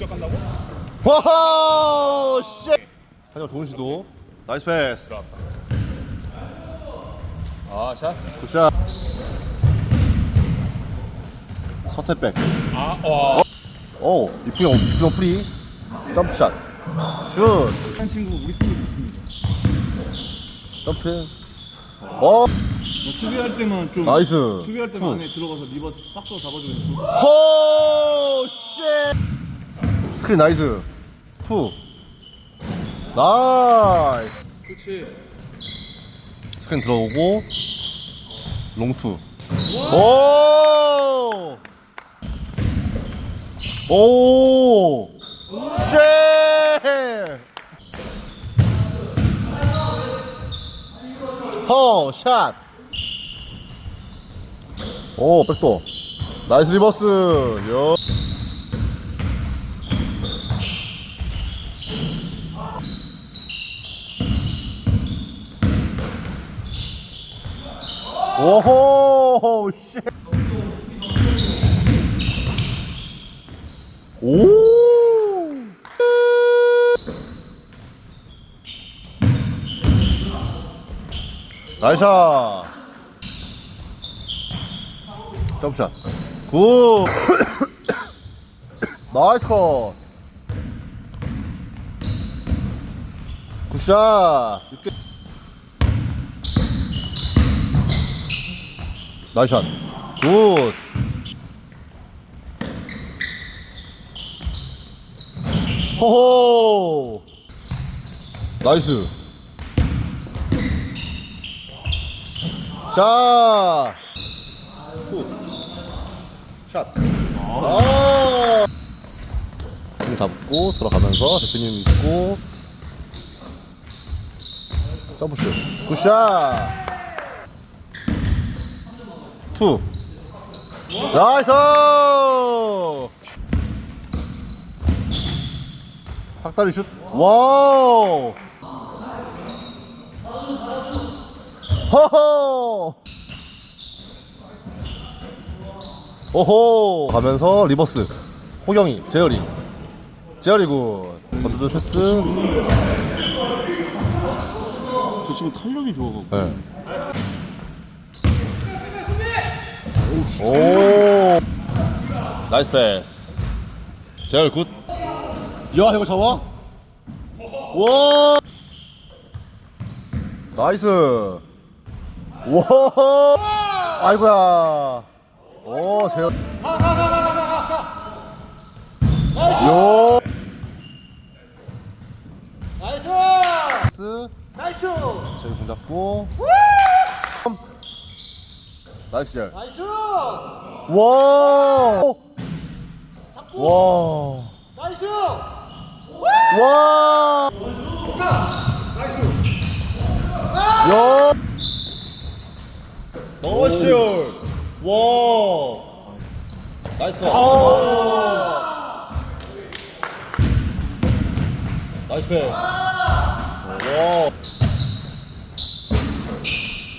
직접 간다고? 와우 쉣 하지만 좋은 시도 나이스 패스. 아 샷. 굿샷 서태백 아 와. 오 이프영 이프영 프리 점프샷 슛 한 친구 우리 팀에 있습니다. 점프 어 수비할 때만 좀 나이스 수비할 때만 투. 안에 들어가서 리버 박스 잡아주면 좋을 것호 쉣! 스크린 나이스 투 나이스 그렇지. 스크린 들어오고 롱투 오! 오! 쉣! 허, 샷! 오, 백도. 나이스 리버스. 요. 오호, 쉣. 오! 나이샤 점샷. 굿. 나이스 컷. 굿샷 나이스 굿. 호호. 나이스. 샷. 후. 샷. 아. 공 잡고 들어가면서 대표님 있고. 점프슛. 굿샷 투 나이스! 학다리 슛. 와우! 허허! 오호! 가면서 리버스. 호경이 재열이. 재열이 굿. 던드 패스. 저 친구 탄력이 좋아가지고. 네. 오 나이스 패스 재열 굿 야, 이거 잡아? 와! 나이스! 와! 아이고야! 오, 재현. 요! 나이스! 나이스! 공 잡고. 나이스 재 나이스! 와! 와! 와! 야! 나이스! 와! 나이스 컷! 나이스 패스! 와!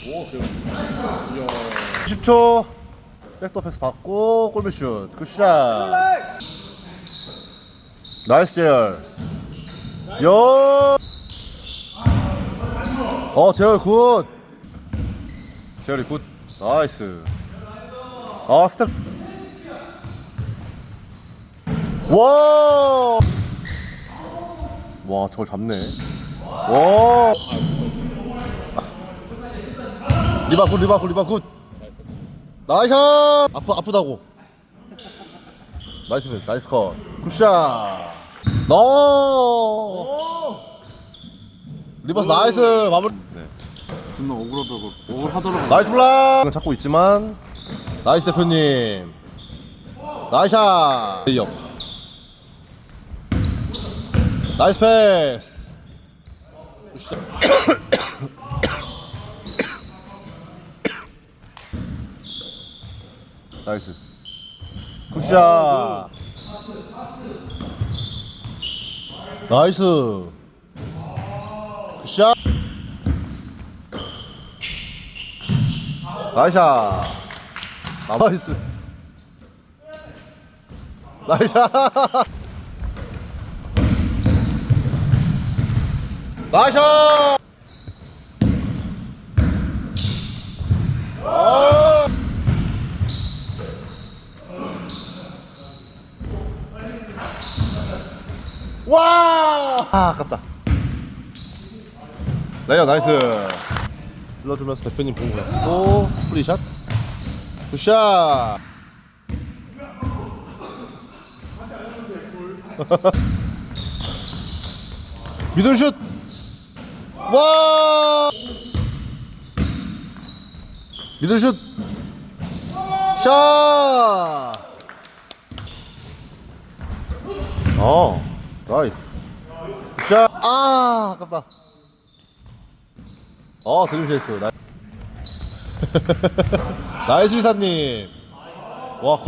오, 대박. 10초. 백도 패스 받고 골밑 슛. 굿샷. 나이스 제열. 요! 어 제열 굿. 제열이 굿. 나이스. 아 스텝. 와! 와 저걸 잡네. 와! 리바 굿 리바 굿 리바 굿. 나이스 아프 아프다고. 나이스 맨 나이스 컷. 굿샷. 너! 리버스 나이스. 마무리. 네. 존나 억울하다고. 억울하더라고. 나이스 블락. 찾고 있지만 나이스 대표님. 나이샷. 이업 나이스 패스. 굿샷. 나이스. 굿샷. 나이스. 굿샷. 나이샤 나이스. 나이샷. 나이샷. 와! 아, 아깝다. 레이어 나이스. 질러주면서 대표님 보고 또 프리샷. 굿샷. 미들슛. 와! 미들슛. 샷. 어, 나이스. 샷. 아, 아깝다. 어, 드림 쉐이크. 나... 나이스 이사님. 와.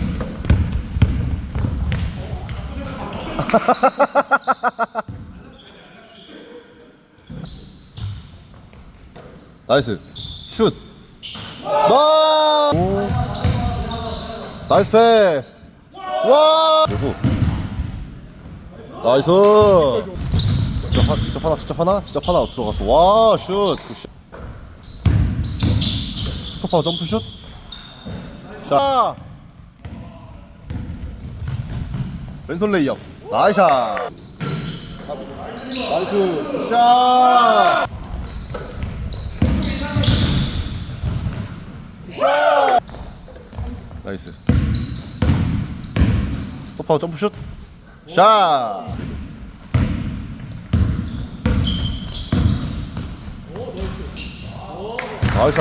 나이스. 슛. 나. 오. 나이스 패스. 와. 누구? 나이스. 진짜, 하, 진짜 하나, 진짜 하나, 진짜 하나 들어갔어. 와, 슛. 굿샷. 스토퍼 점프 슛. 샷. 왼손 레이업. 나이샷. 나이스. 샷. 샷. 나이스. 스토퍼 점프 슛. 샷. 나이스.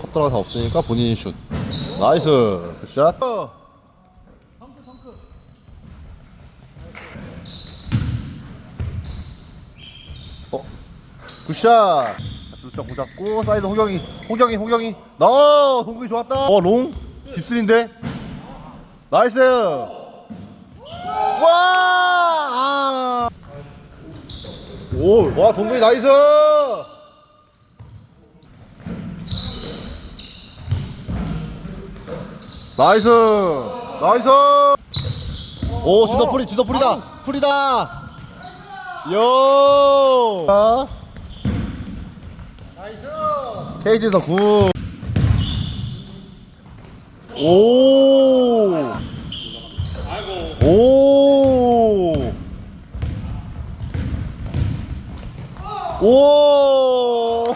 컷 들어가서 없으니까 본인 슛. 나이스. 굿샷. 어? 굿샷. 줄수형 공 잡고 사이드 호경이 호경이 호경이 나 동국이 좋았다. 어롱? 딥슬인데? 나이스 와! 아. 오, 와 동국이 나이스! 나이스! 나이스! 오 지서 풀이 지서 풀이다. 풀이다. 요! 나이스! 케이지에서 굿 오. 오. 오.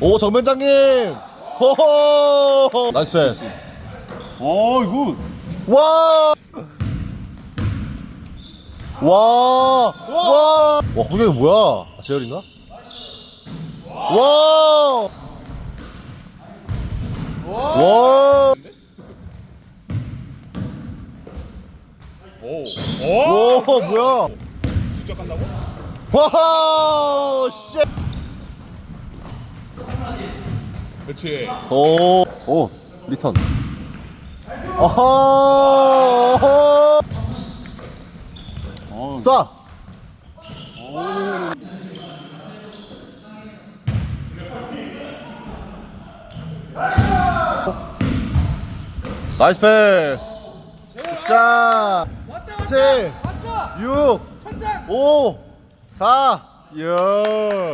오 정면장님. 호호. 나이스 패스. 어 이거 와. 와. 와. 와 호경이 뭐야? 아, 재열인가? 와. 와. 오. 오 뭐야? 직접 간다고? 와. 쉣. 그렇지. 오. 오. 리턴. 아하. 어. 쏴. 나이스 패스. 자. 7 6 5 4 6